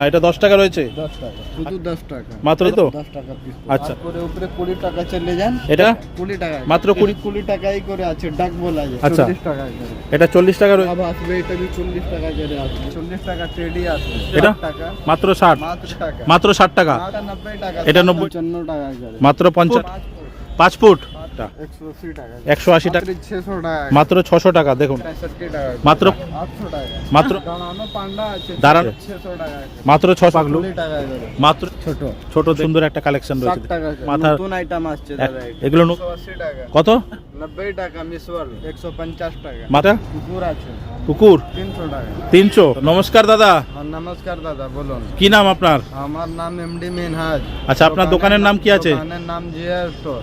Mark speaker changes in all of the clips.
Speaker 1: এটা দশ টাকা রয়েছে?
Speaker 2: দশ টাকা। শুধু দশ টাকা।
Speaker 1: মাত্রই তো? আচ্ছা।
Speaker 2: উপরে কুড়ি টাকা চলে যান।
Speaker 1: এটা?
Speaker 2: কুড়ি টাকা
Speaker 1: মাত্র কুড়ি-
Speaker 2: কুড়ি টাকাই করে আছে ডাক বলা যায়।
Speaker 1: আচ্ছা।
Speaker 2: টাকা
Speaker 1: এটা চল্লিশ টাকা
Speaker 2: আসবে এটা চল্লিশ টাকা করে আসবে। চল্লিশ টাকা ট্রেডি আসবে।
Speaker 1: এটা? মাত্র ষাট?
Speaker 2: মাত্র
Speaker 1: মাত্র ষাট টাকা?
Speaker 2: এটা নব্বই টাকা
Speaker 1: মাত্র পঞ্চাশ
Speaker 2: পাঁচ ফুট, একশো আশি টাকা।
Speaker 1: মাত্র ছশো টাকা। দেখুন। মাত্র মাত্র
Speaker 2: দাঁড়ানো পান্ডা ছশো
Speaker 1: মাত্র পাগলু মাত্র
Speaker 2: ছোট।
Speaker 1: ছোট সুন্দর একটা কালেকশন রয়েছে। মাথা
Speaker 2: নতুন আইটেম আসছে
Speaker 1: এগুলো কত?
Speaker 2: নব্বই টাকা মিসওয়াল একশো পঞ্চাশ টাকা।
Speaker 1: মাথা
Speaker 2: কুকুর আছে।
Speaker 1: কুকুর?
Speaker 2: তিনশো টাকা।
Speaker 1: তিনশো। নমস্কার দাদা।
Speaker 2: আর নমস্কার দাদা বলুন।
Speaker 1: কি নাম আপনার?
Speaker 2: আমার নাম এমডি মিনহাজ।
Speaker 1: আচ্ছা, আপনার দোকানের নাম কি আছে?
Speaker 2: দোকানের নাম জিয়া স্টোর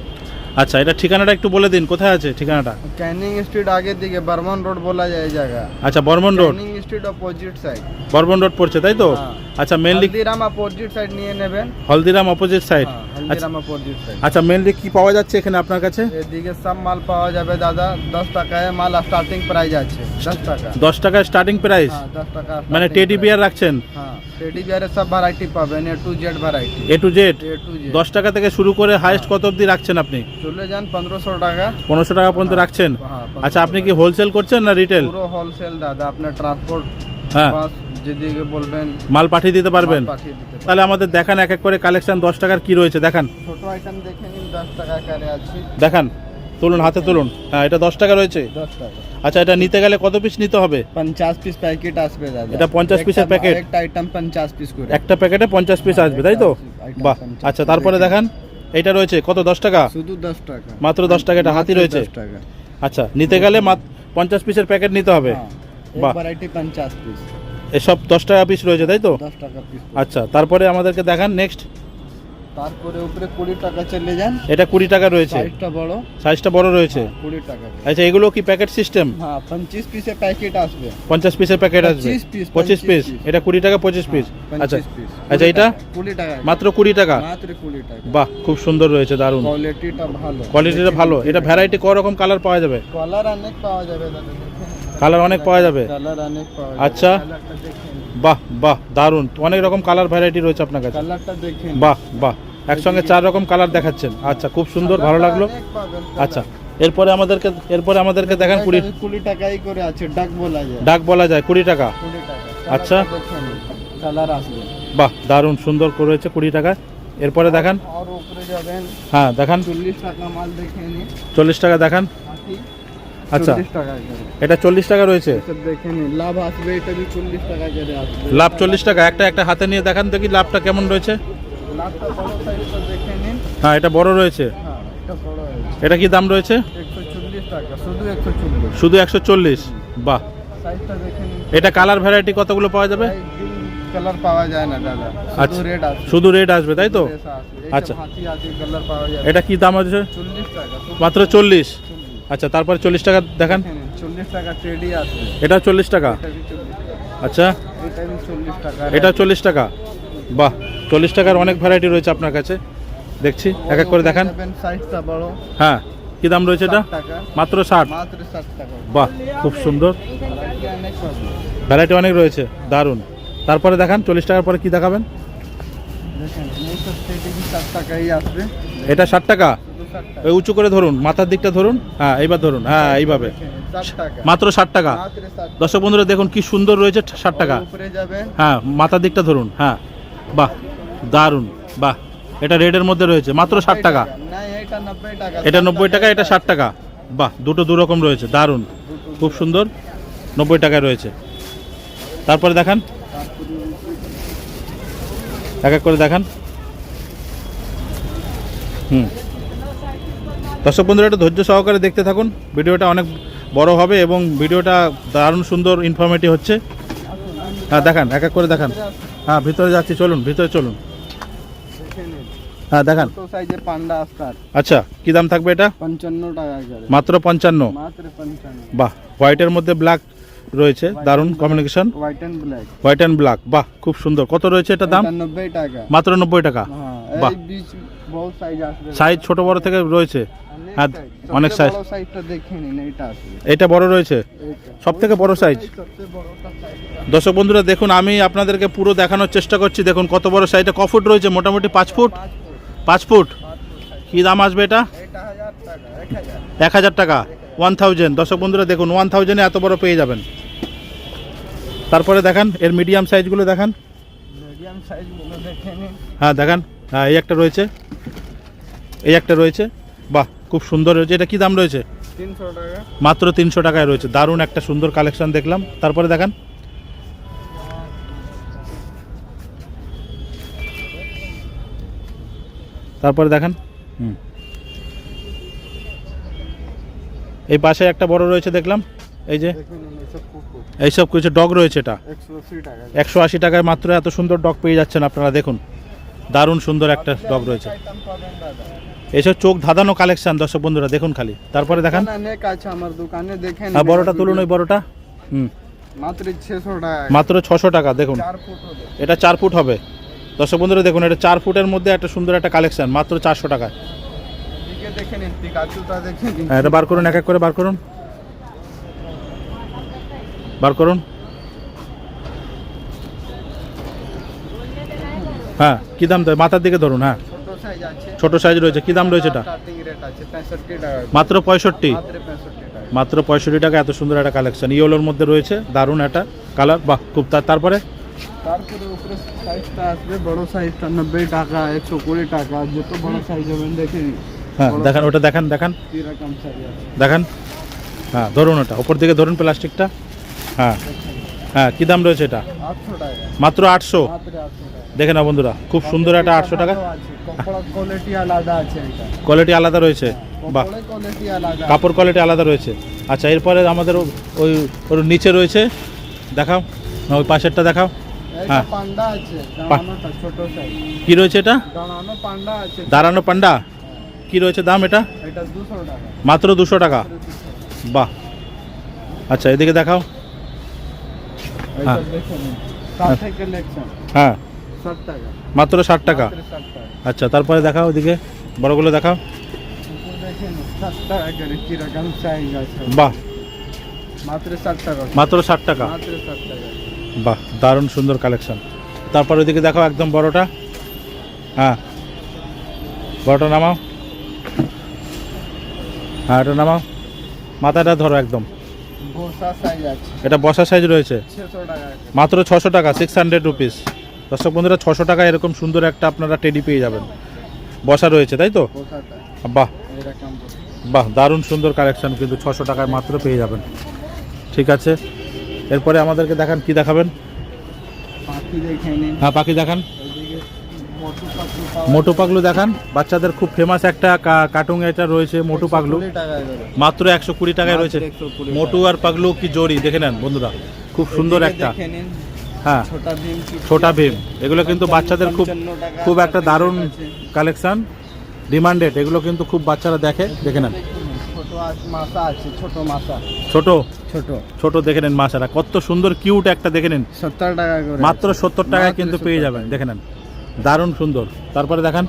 Speaker 1: আচ্ছা এটা ঠিকানাটা একটু বলে দিন কোথায় আছে ঠিকানাটা?
Speaker 2: ক্যানিং স্ট্রিট আগের দিকে বর্মন রোড বলা যায় এই জায়গা।
Speaker 1: আচ্ছা Barman road.
Speaker 2: Canning street opposite side
Speaker 1: Barman road পড়ছে তাই তো?
Speaker 2: হ্যাঁ।
Speaker 1: আচ্ছা মেনলি
Speaker 2: হলদিরাম অপোজিট সাইড নিয়ে নেবেন।
Speaker 1: হলদিরাম অপোজিট সাইড
Speaker 2: হ্যাঁ, হলদিরাম অপোজিট সাইড
Speaker 1: আচ্ছা মেনলি কি পাওয়া যাচ্ছে এখানে আপনার কাছে?
Speaker 2: এদিকে সব মাল পাওয়া যাবে দাদা। দশ টাকায় মাল স্টার্টিং প্রাইস আছে। দশ টাকা।
Speaker 1: দশ টাকা স্টার্টিং প্রাইস
Speaker 2: হ্যাঁ দশ টাকা
Speaker 1: মানে টেডি বিয়ার রাখছেন?
Speaker 2: হ্যাঁ টেডি বিয়ারে সব ভ্যারাইটি পাবেন A to Z variety
Speaker 1: A to Z
Speaker 2: A to Z
Speaker 1: দশ টাকা থেকে শুরু করে হাইস্ট কত অবধি রাখছেন আপনি?
Speaker 2: চলে যান পনেরোশো টাকা।
Speaker 1: পনেরোশো টাকা পর্যন্ত রাখছেন?
Speaker 2: হ্যাঁ,
Speaker 1: আচ্ছা আপনি কি হোলসেল করছেন না রিটেল
Speaker 2: পুরো হোলসেল দাদা আপনার ট্রান্সপোর্ট
Speaker 1: হ্যাঁ।
Speaker 2: যেদিকে বলবেন
Speaker 1: মাল পাঠিয়ে দিতে পারবেন। তাহলে আমাদের দেখান এক এক করে কালেকশন দশ টাকার কি রয়েছে দেখান।
Speaker 2: ছোট আইটেম দেখে নিন দশ টাকা করে আছে।
Speaker 1: দেখান তুলুন হাতে তুলুন। হ্যাঁ এটা দশ টাকা রয়েছে?
Speaker 2: দশ টাকা।
Speaker 1: আচ্ছা এটা নিতে গেলে কত পিস নিতে হবে?
Speaker 2: পঞ্চাশ পিস প্যাকেট আসবে দাদা।
Speaker 1: এটা 50 পিসের প্যাকেট?
Speaker 2: একটা আইটেম পঞ্চাশ পিস করে।
Speaker 1: একটা প্যাকেটে পঞ্চাশ পিস আসবে তাই তো? বাহ আচ্ছা তারপরে দেখান। এইটা রয়েছে কত দশ টাকা?
Speaker 2: শুধু দশ টাকা।
Speaker 1: মাত্র 10 টাকা, এটা হাতি রয়েছে?
Speaker 2: টাকা।
Speaker 1: আচ্ছা নিতে গেলে পঞ্চাশ পিসের প্যাকেট নিতে হবে?
Speaker 2: হ্যাঁ,
Speaker 1: এসব দশ টাকা পিস রয়েছে তাই তো?
Speaker 2: দশ
Speaker 1: আচ্ছা তারপরে আমাদেরকে দেখান নেক্সট
Speaker 2: তারপরে উপরে কুড়ি টাকা চলে যান।
Speaker 1: এটা কুড়ি টাকা রয়েছে?
Speaker 2: সাইজটা বড়।
Speaker 1: সাইজটা বড় রয়েছে?
Speaker 2: কুড়ি টাকা
Speaker 1: আচ্ছা এগুলো কি প্যাকেট সিস্টেম?
Speaker 2: হ্যাঁ পিসের প্যাকেট আসবে।
Speaker 1: পঞ্চাশ পিসের প্যাকেট আসবে?
Speaker 2: 25
Speaker 1: পঁচিশ পিস? এটা কুড়ি টাকা পঁচিশ পিস?
Speaker 2: হ্যাঁ,
Speaker 1: আচ্ছা আচ্ছা এটা
Speaker 2: কুড়ি টাকা
Speaker 1: মাত্র কুড়ি টাকা?
Speaker 2: মাত্র কুড়ি টাকা।
Speaker 1: বাহ খুব সুন্দর রয়েছে দারুণ।
Speaker 2: কোয়ালিটিটা ভালো।
Speaker 1: কোয়ালিটিটা ভালো। এটা ভ্যারাইটি ক রকম কালার পাওয়া যাবে?
Speaker 2: কালার অনেক পাওয়া যাবে
Speaker 1: কালার অনেক পাওয়া যাবে?
Speaker 2: কালার অনেক পাওয়া যাবে।
Speaker 1: আচ্ছা।
Speaker 2: দেখেন
Speaker 1: বাহ বাহ দারুণ। অনেক রকম কালার ভ্যারাইটি রয়েছে আপনার কাছে।
Speaker 2: কালারটা দেখেন
Speaker 1: বাহ বাহ একসঙ্গে চার রকম কালার দেখাচ্ছেন। আচ্ছা খুব সুন্দর ভালো লাগল। আচ্ছা এরপরে আমাদেরকে এরপরে আমাদেরকে দেখান কুড়ি।
Speaker 2: কুড়ি টাকাই করে আছে ডাক বলা যায়।
Speaker 1: ডাক বলা যায় কুড়ি টাকা। আচ্ছা।
Speaker 2: কালার আসবে।
Speaker 1: বাহ দারুণ সুন্দর করেছে কুড়ি টাকা। এরপরে দেখান।
Speaker 2: আর উপরে যাবেন।
Speaker 1: হ্যাঁ দেখান।
Speaker 2: চল্লিশ টাকা মাল দেখে
Speaker 1: চল্লিশ টাকা দেখান। আচ্ছা। এটা চল্লিশ টাকা রয়েছে?
Speaker 2: লাভ আসবে এটা চল্লিশ টাকা
Speaker 1: লাভ চল্লিশ টাকা একটা একটা হাতে নিয়ে দেখান দেখি লাভটা কেমন রয়েছে।
Speaker 2: নিন।
Speaker 1: হ্যাঁ এটা বড় রয়েছে।
Speaker 2: হ্যাঁ এটা
Speaker 1: কি দাম রয়েছে?
Speaker 2: শুধু একশো চল্লিশ।
Speaker 1: বাহ। এটা কালার ভ্যারাইটি কতগুলো পাওয়া যাবে?
Speaker 2: কালার পাওয়া যায় না দাদা
Speaker 1: আচ্ছা।
Speaker 2: শুধু রেড আছে
Speaker 1: শুধু রেড আসবে তাই তো? আচ্ছা। এটা কি দাম আছে? মাত্র চল্লিশ।
Speaker 2: 40
Speaker 1: আচ্ছা তারপরে চল্লিশ টাকা দেখান।
Speaker 2: চল্লিশ টাকা ট্রেডি আছে।
Speaker 1: এটা চল্লিশ টাকা? আচ্ছা।
Speaker 2: এটা চল্লিশ টাকা।
Speaker 1: বাহ চল্লিশ টাকার অনেক ভ্যারাইটি রয়েছে আপনার কাছে। দেখছি এক এক করে দেখান। হ্যাঁ কি দাম রয়েছে এটা? মাত্র ষাট? বাহ খুব সুন্দর।
Speaker 2: অনেক
Speaker 1: ভ্যারাইটি অনেক রয়েছে দারুণ। তারপরে দেখান চল্লিশ টাকার পরে কি দেখাবেন? এটা ষাট টাকা? ওই উঁচু করে ধরুন মাথার দিকটা ধরুন হ্যাঁ এইবার ধরুন হ্যাঁ এইভাবে। মাত্র ষাট টাকা। দর্শক বন্ধুরা দেখুন কি সুন্দর রয়েছে ষাট টাকা। হ্যাঁ মাথার দিকটা ধরুন হ্যাঁ বাহ দারুণ বাহ এটা রেডের মধ্যে রয়েছে মাত্র ষাট টাকা।
Speaker 2: এটা নব্বই টাকা।
Speaker 1: এটা এটা ষাট টাকা। বাহ দুটো দু রকম রয়েছে দারুণ খুব সুন্দর নব্বই টাকায় রয়েছে। তারপরে দেখান। এক এক করে দেখান। হুম। দর্শক বন্ধুরা একটু ধৈর্য সহকারে দেখতে থাকুন। ভিডিওটা অনেক বড় হবে এবং ভিডিওটা দারুণ সুন্দর ইনফরমেটিভ হচ্ছে। হ্যাঁ দেখান এক এক করে দেখান। হ্যাঁ ভিতরে যাচ্ছি চলুন ভিতরে চলুন। হ্যাঁ দেখান। আচ্ছা কি দাম থাকবে এটা?
Speaker 2: পঞ্চান্ন টাকা
Speaker 1: মাত্র পঞ্চান্ন। বাহ হোয়াইটের মধ্যে ব্ল্যাক রয়েছে দারুণ communication
Speaker 2: white and black
Speaker 1: white and black বাহ খুব সুন্দর। কত রয়েছে এটা দাম?
Speaker 2: নব্বই টাকা।
Speaker 1: মাত্র নব্বই টাকা।
Speaker 2: হ্যাঁ
Speaker 1: বাহ।
Speaker 2: সাইজ
Speaker 1: সাইজ ছোট বড় থেকে রয়েছে? অনেক
Speaker 2: আসবে।
Speaker 1: এটা বড় রয়েছে? সব থেকে বড় সাইজ দর্শক বন্ধুরা দেখুন আমি আপনাদেরকে পুরো দেখানোর চেষ্টা করছি। দেখুন কত বড় সাইজটা ক ফুট রয়েছে? মোটামুটি পাঁচ ফুট? পাঁচ ফুট। কী দাম আসবে এটা?
Speaker 2: এক হাজার।
Speaker 1: টাকা? ওয়ান থাউজেন্ড দর্শক বন্ধুরা দেখুন ওয়ান থাউজেন্ডে এত বড় পেয়ে যাবেন। তারপরে দেখান এর মিডিয়াম সাইজগুলো দেখান। হ্যাঁ দেখান। হ্যাঁ এই একটা রয়েছে। এই একটা রয়েছে। বাহ খুব সুন্দর রয়েছে। এটা কি দাম রয়েছে? মাত্র তিনশো টাকায় রয়েছে। দারুণ একটা সুন্দর কালেকশন দেখলাম। তারপরে দেখান। তারপরে দেখান। হুম। এই পাশে একটা বড় রয়েছে দেখলাম। এই যে এইসব কিছু ডগ রয়েছে এটা।
Speaker 2: একশো আশি
Speaker 1: টাকায় মাত্র এত সুন্দর ডগ পেয়ে যাচ্ছেন আপনারা। দেখুন। দারুণ সুন্দর একটা ডগ রয়েছে। এইসব চোখ ধাঁধানো কালেকশন দর্শক বন্ধুরা দেখুন খালি। তারপরে দেখান।
Speaker 2: আছে আমার দোকানে দেখেন
Speaker 1: আর বড়টা তুলুন ওই বড়টা। হুম।
Speaker 2: মাত্র ছশো টাকা।
Speaker 1: মাত্র ছশো টাকা দেখুন। এটা চার ফুট হবে। দর্শক বন্ধুরা দেখুন এটা চার ফুটের মধ্যে একটা সুন্দর একটা কালেকশন মাত্র চারশো টাকা হ্যাঁ এটা বার করুন এক এক করে বার করুন। বার করুন। হ্যাঁ কী দাম মাথার দিকে ধরুন হ্যাঁ।
Speaker 2: ছোট সাইজ
Speaker 1: রয়েছে। কী দাম রয়েছে এটা? মাত্র পঁয়ষট্টি?
Speaker 2: মাত্র পঁয়ষট্টি টাকা।
Speaker 1: এত সুন্দর একটা কালেকশন ইয়েলোর মধ্যে রয়েছে দারুণ একটা কালার বাহ খুব তারপরে?
Speaker 2: তারপরে উপরে সাইজটা আসবে বড় সাইজটা নব্বই টাকা একশো কুড়ি টাকা। যত বড় সাইজ হবেন দেখে
Speaker 1: হ্যাঁ দেখান ওটা দেখান দেখান। দেখান। হ্যাঁ ধরুন ওটা। ওপর দিকে ধরুন প্লাস্টিকটা হ্যাঁ। হ্যাঁ কী দাম রয়েছে এটা? মাত্র আটশো? দেখে না বন্ধুরা খুব সুন্দর একটা আটশো টাকা।
Speaker 2: কোয়ালিটি আলাদা আছে
Speaker 1: কোয়ালিটি আলাদা রয়েছে। বাহ। কাপড় কোয়ালিটি আলাদা রয়েছে। আচ্ছা এরপরে আমাদের ওই ওর নিচে রয়েছে। দেখাও। না, ওই পাশেরটা দেখাও। হ্যাঁ। কি রয়েছে এটা?
Speaker 2: দাঁড়ানো পান্ডা আছে।
Speaker 1: কি রয়েছে দাম এটা? মাত্র দুশো টাকা। বাহ। আচ্ছা এদিকে দেখাও। হ্যাঁ। হ্যাঁ। মাত্র ষাট টাকা? আচ্ছা তারপরে দেখাও ওদিকে বড়গুলো দেখাও।
Speaker 2: দেখে
Speaker 1: বাহ।
Speaker 2: মাত্র ষাট টাকা।
Speaker 1: বাহ দারুণ সুন্দর কালেকশন তারপর ওদিকে দেখাও একদম বড়টা। হ্যাঁ। বড়টা নামাও। হ্যাঁ এটা নামাও। মাথাটা ধরো একদম। এটা বসা সাইজ রয়েছে। মাত্র ছশো টাকা সিক্স হান্ড্রেড রুপিস দর্শক বন্ধুরা ছশো টাকা এরকম সুন্দর একটা আপনারা টেডি পেয়ে যাবেন। বসা রয়েছে তাই তো? বাহ। বাহ দারুণ সুন্দর কালেকশন কিন্তু ছশো টাকায় মাত্র পেয়ে যাবেন। ঠিক আছে। এরপরে আমাদেরকে দেখান কি দেখাবেন? হ্যাঁ পাখি দেখান।
Speaker 2: মোটু
Speaker 1: পাগলু দেখান। বাচ্চাদের খুব ফেমাস একটা কার্টুন এটা রয়েছে মোটু পাগলু। মাত্র একশো কুড়ি টাকায় রয়েছে। মোটু আর পাগলু কি জড়ি দেখে নেন বন্ধুরা। খুব সুন্দর একটা। হ্যাঁ
Speaker 2: ছোটা ভীম
Speaker 1: এগুলো কিন্তু বাচ্চাদের খুব খুব একটা দারুণ। কালেকশন ডিমান্ডেড এগুলো কিন্তু খুব বাচ্চারা দেখে দেখে নেন।
Speaker 2: ছোট ছোট
Speaker 1: ছোট? দেখে নেন মাসারা। কত সুন্দর কিউট একটা দেখে নেন।
Speaker 2: সত্তর টাকা করে।
Speaker 1: মাত্র সত্তর টাকায় কিন্তু পেয়ে যাবেন দেখে নেন। দারুণ সুন্দর। তারপরে দেখান।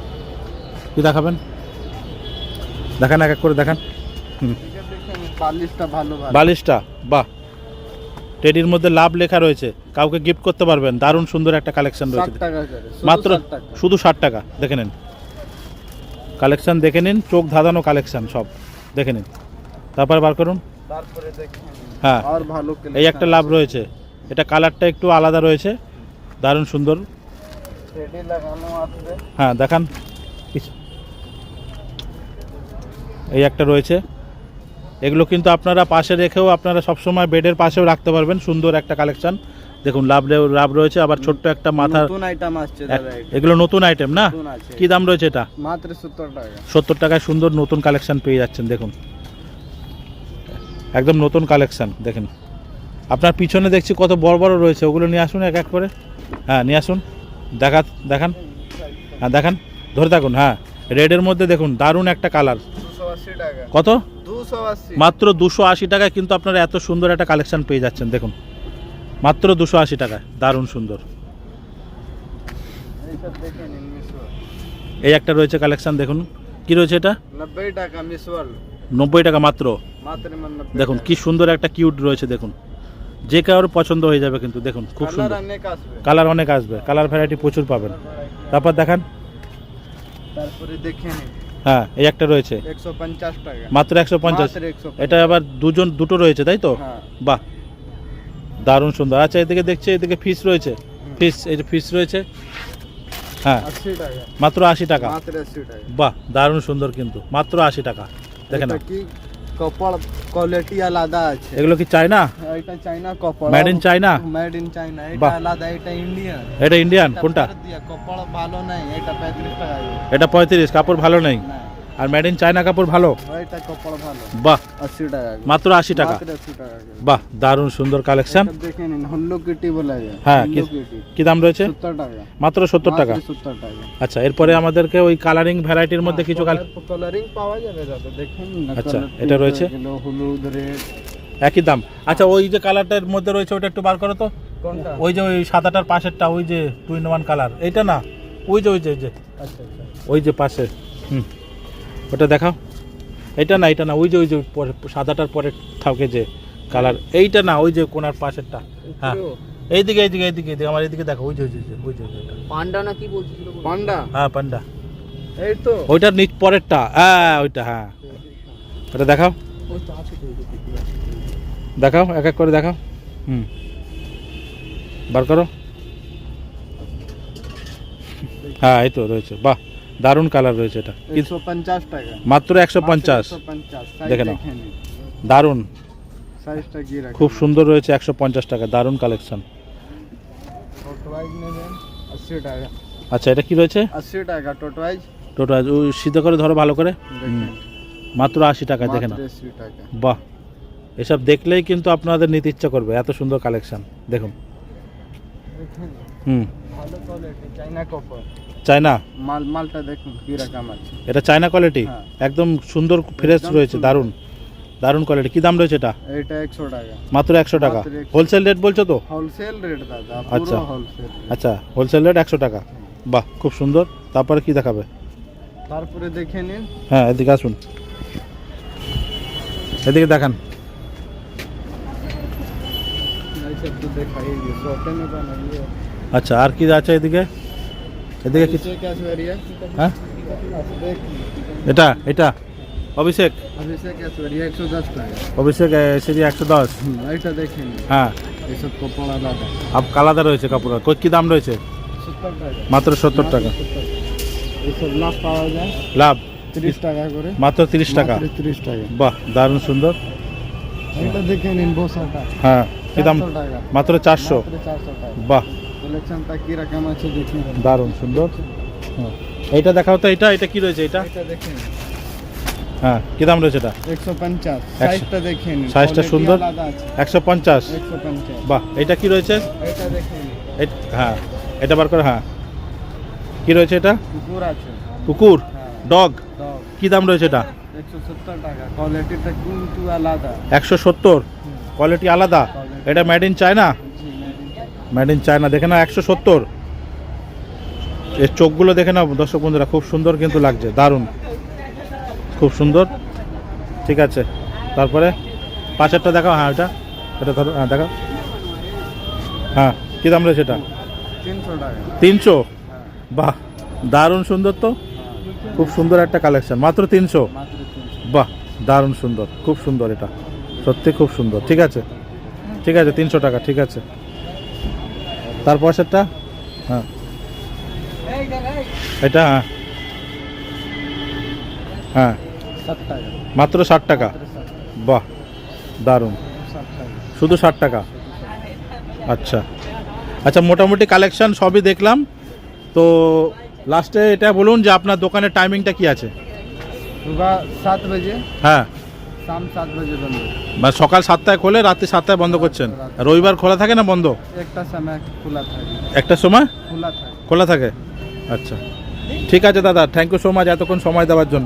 Speaker 1: কি দেখাবেন? দেখান এক এক করে দেখান। হুম।
Speaker 2: ভালো।
Speaker 1: বালিশটা বাহ। টেডির মধ্যে লাভ লেখা রয়েছে। কাউকে গিফট করতে পারবেন। দারুণ সুন্দর একটা কালেকশন রয়েছে। মাত্র শুধু ষাট টাকা। দেখে নিন। কালেকশন দেখে নিন। চোখ ধাঁধানো কালেকশন সব। দেখে নিন। তারপর বার করুন। হ্যাঁ। এই একটা লাভ রয়েছে। এটা কালারটা একটু আলাদা রয়েছে। দারুণ সুন্দর। হ্যাঁ দেখান। এই একটা রয়েছে। এগুলো কিন্তু আপনারা পাশে রেখেও আপনারা সবসময় বেডের পাশেও রাখতে পারবেন সুন্দর একটা কালেকশন। দেখুন লাভ লাভ রয়েছে আবার ছোট্ট একটা
Speaker 2: মাথার
Speaker 1: এগুলো নতুন আইটেম না? কি দাম রয়েছে এটা?
Speaker 2: মাত্র সত্তর টাকা।
Speaker 1: সত্তর টাকায় সুন্দর নতুন কালেকশন পেয়ে যাচ্ছেন দেখুন। একদম নতুন কালেকশন দেখেন। আপনার পিছনে দেখছি কত বড় বড় রয়েছে ওগুলো নিয়ে আসুন এক এক করে। হ্যাঁ নিয়ে আসুন। দেখা দেখান। হ্যাঁ দেখান। ধরে থাকুন হ্যাঁ। রেডের মধ্যে দেখুন দারুণ একটা কালার কত? মাত্র দুশো আশি টাকায় কিন্তু আপনারা এত সুন্দর একটা কালেকশন পেয়ে যাচ্ছেন দেখুন। মাত্র দুশো আশি টাকায় দারুণ সুন্দর। এই একটা রয়েছে কালেকশন দেখুন। কি রয়েছে এটা? নব্বই টাকা মাত্র। দেখুন কি সুন্দর একটা কিউট রয়েছে দেখুন। যে কারোর পছন্দ হয়ে যাবে কিন্তু দেখুন খুব সুন্দর। কালার অনেক আসবে। কালার ভ্যারাইটি প্রচুর পাবেন। তারপর দেখান।
Speaker 2: তারপরে দেখে
Speaker 1: হ্যাঁ এই একটা রয়েছে।
Speaker 2: একশো পঞ্চাশ টাকা।
Speaker 1: মাত্র একশো পঞ্চাশ। এটা আবার দুজন দুটো রয়েছে তাই তো?
Speaker 2: হ্যাঁ।
Speaker 1: বাহ। দারুণ সুন্দর। আচ্ছা এদিকে দেখছি এদিকে ফিস রয়েছে। ফিস এই যে ফিস রয়েছে। হ্যাঁ। মাত্র আশি টাকা। বাহ দারুণ সুন্দর কিন্তু। মাত্র আশি টাকা। দেখেন
Speaker 2: কাপড় কোয়ালিটি আলাদা আছে
Speaker 1: এগুলো কি চায়না
Speaker 2: এটা চায়না কাপড়
Speaker 1: made in China
Speaker 2: made in China এটা আলাদা এটা ইন্ডিয়ান
Speaker 1: এটা ইন্ডিয়ান কোনটা
Speaker 2: কপড় ভালো নাই এটা পঁয়ত্রিশ টাকা
Speaker 1: এটা পঁয়ত্রিশ কাপড় ভালো নেই
Speaker 2: না
Speaker 1: আর মেড ইন চায়না কাপড় ভালো?
Speaker 2: এটা কাপড় ভালো।
Speaker 1: বাহ।
Speaker 2: টাকা।
Speaker 1: মাত্র আশি টাকা। বাহ দারুণ সুন্দর কালেকশন
Speaker 2: এটা হল্লো কিটি বলা যায়
Speaker 1: হ্যাঁ, কি- দাম রয়েছে?
Speaker 2: টাকা।
Speaker 1: মাত্র সত্তর টাকা।
Speaker 2: সত্তর টাকা।
Speaker 1: আচ্ছা এরপরে আমাদেরকে ওই কালারিং ভ্যারাইটির মধ্যে কিছু কাল
Speaker 2: কালারিং পাওয়া যাবে দাদা দেখুন
Speaker 1: আচ্ছা, এটা রয়েছে?
Speaker 2: হলুদ রেড
Speaker 1: একই দাম। আচ্ছা ওই যে কালারটার মধ্যে রয়েছে ওটা একটু বার করো তো।
Speaker 2: কোনটা?
Speaker 1: ওই যে ওই সাদাটার পাশেরটা ওই যে টু ইন ওয়ান কালার এইটা না? ওই যে ওই যে ওই যে।
Speaker 2: আচ্ছা আচ্ছা।
Speaker 1: ওই যে পাশে। হুম। ওটা দেখাও। এটা না এটা না ওই যে ওই যে সাদাটার পরে থাকে যে কালার। এইটা না ওই যে কোনার পাশেরটা। হ্যাঁ? এইদিকে এইদিকে এইদিকে এইদিকে আমার এইদিকে দেখো ওই যে ওই যে ওই যে।
Speaker 3: পান্ডা না কি বলছিল
Speaker 2: পান্ডা?
Speaker 1: হ্যাঁ পান্ডা।
Speaker 2: এই তো।
Speaker 1: ওইটার নিচ পরেরটা। হ্যাঁ ওইটা হ্যাঁ। ওটা দেখাও। দেখাও এক এক করে দেখাও। হুম। বার করো। হ্যাঁ এই তো রয়েছে। বাহ। দারুণ কালার রয়েছে এটা। মাত্র একশো পঞ্চাশ। দেখে নাও। দারুণ। খুব সুন্দর রয়েছে একশো পঞ্চাশ টাকা দারুণ কালেকশন। আচ্ছা এটা কি রয়েছে?
Speaker 2: টাকা
Speaker 1: ওই সিধে করে ধরো ভালো করে। মাত্র আশি টাকা দেখে না বাহ। এসব দেখলেই কিন্তু আপনাদের নিতে ইচ্ছা করবে এত সুন্দর কালেকশন। দেখুন। হুম। চায়না?
Speaker 2: মাল মালটা দেখুন কীরকম আছে
Speaker 1: এটা চায়না কোয়ালিটি
Speaker 2: হ্যাঁ।
Speaker 1: একদম সুন্দর ফ্রেশ রয়েছে দারুণ। দারুণ কোয়ালিটি কি দাম রয়েছে এটা?
Speaker 2: এটা 100 টাকা।
Speaker 1: মাত্র 100 টাকা। হোলসেল রেট বলছো তো?
Speaker 2: হোলসেল রেট দাদা
Speaker 1: আচ্ছা।
Speaker 2: হোলসেল
Speaker 1: আচ্ছা হোলসেল রেট 100 টাকা। বাহ খুব সুন্দর। তারপরে কি দেখাবে?
Speaker 2: তারপরে দেখে নিন।
Speaker 1: হ্যাঁ এদিকে আসুন। এদিকে দেখান। আচ্ছা আর কি আছে এদিকে? এদিকে কি? হ্যাঁ? এটা এটা। অভিষেক? অভিষেক এসরিয়া একশো দশ
Speaker 2: অভিষেক একশো দশ?
Speaker 1: হ্যাঁ।
Speaker 2: এসব কাপড়
Speaker 1: রয়েছে কাপড় কই কী দাম রয়েছে? মাত্র সত্তর টাকা।
Speaker 2: এসব লাভ পাওয়া যায়।
Speaker 1: লাভ?
Speaker 2: তিরিশ টাকা করে।
Speaker 1: মাত্র তিরিশ টাকা?
Speaker 2: তিরিশ টাকা।
Speaker 1: বাহ দারুণ সুন্দর। হ্যাঁ কী দাম? মাত্র চারশো? বাহ।
Speaker 2: কালেকশনটা কি রকম আছে দেখুন।
Speaker 1: দারুণ সুন্দর। হ্যাঁ। এইটা দেখাও তো এটা এটা কি রয়েছে এটা
Speaker 2: এটা দেখেন।
Speaker 1: হ্যাঁ কি দাম রয়েছে এটা?
Speaker 2: 150 সাইজটা দেখেন
Speaker 1: সাইজটা সুন্দর।
Speaker 2: আলাদা আছে।
Speaker 1: একশো পঞ্চাশ?
Speaker 2: 150
Speaker 1: বাহ এটা কি রয়েছে?
Speaker 2: এটা দেখেন।
Speaker 1: হ্যাঁ এটা বার করে হ্যাঁ। কি রয়েছে এটা?
Speaker 2: কুকুর আছে।
Speaker 1: কুকুর?
Speaker 2: হ্যাঁ।
Speaker 1: ডগ? কি দাম রয়েছে এটা?
Speaker 2: 170 টাকা। কোয়ালিটিটা কিন্তু আলাদা।
Speaker 1: একশো সত্তর? কোয়ালিটি আলাদা? এটা made in China made in China দেখে নাও, একশো সত্তর। এর চোখগুলো দেখে নাও, দর্শক বন্ধুরা, খুব সুন্দর কিন্তু লাগছে, দারুণ। খুব সুন্দর। ঠিক আছে, তারপরে পাশেরটা দেখাও হ্যাঁ ওটা এটা ধরো হ্যাঁ দেখাও। হ্যাঁ কী দাম রয়েছে এটা
Speaker 2: 300
Speaker 1: তিনশো। বাহ, দারুণ সুন্দর তো? খুব সুন্দর একটা কালেকশন মাত্র তিনশো?
Speaker 2: মাত্র 300
Speaker 1: বাহ, দারুণ সুন্দর, খুব সুন্দর এটা। সত্যি খুব সুন্দর, ঠিক আছে। ঠিক আছে, তিনশো টাকা, ঠিক আছে। তার পয়সাটা? হ্যাঁ। এটা হ্যাঁ। হ্যাঁ। মাত্র ষাট টাকা? বাহ দারুণ। শুধু ষাট টাকা? আচ্ছা। আচ্ছা মোটামুটি কালেকশন সবই দেখলাম। তো লাস্টে এটা বলুন যে আপনার দোকানের টাইমিংটা কি আছে?
Speaker 2: সাত বাজে।
Speaker 1: হ্যাঁ। মানে সকাল সাতটায় খোলে রাত্রি সাতটায় বন্ধ করছেন। রবিবার খোলা থাকে না বন্ধ?
Speaker 2: একটা সময় খোলা থাকে।
Speaker 1: একটা সময়?
Speaker 2: খোলা থাকে।
Speaker 1: খোলা থাকে? আচ্ছা। ঠিক আছে দাদা থ্যাংক ইউ সো মাচ এতক্ষণ সময় দেওয়ার জন্য।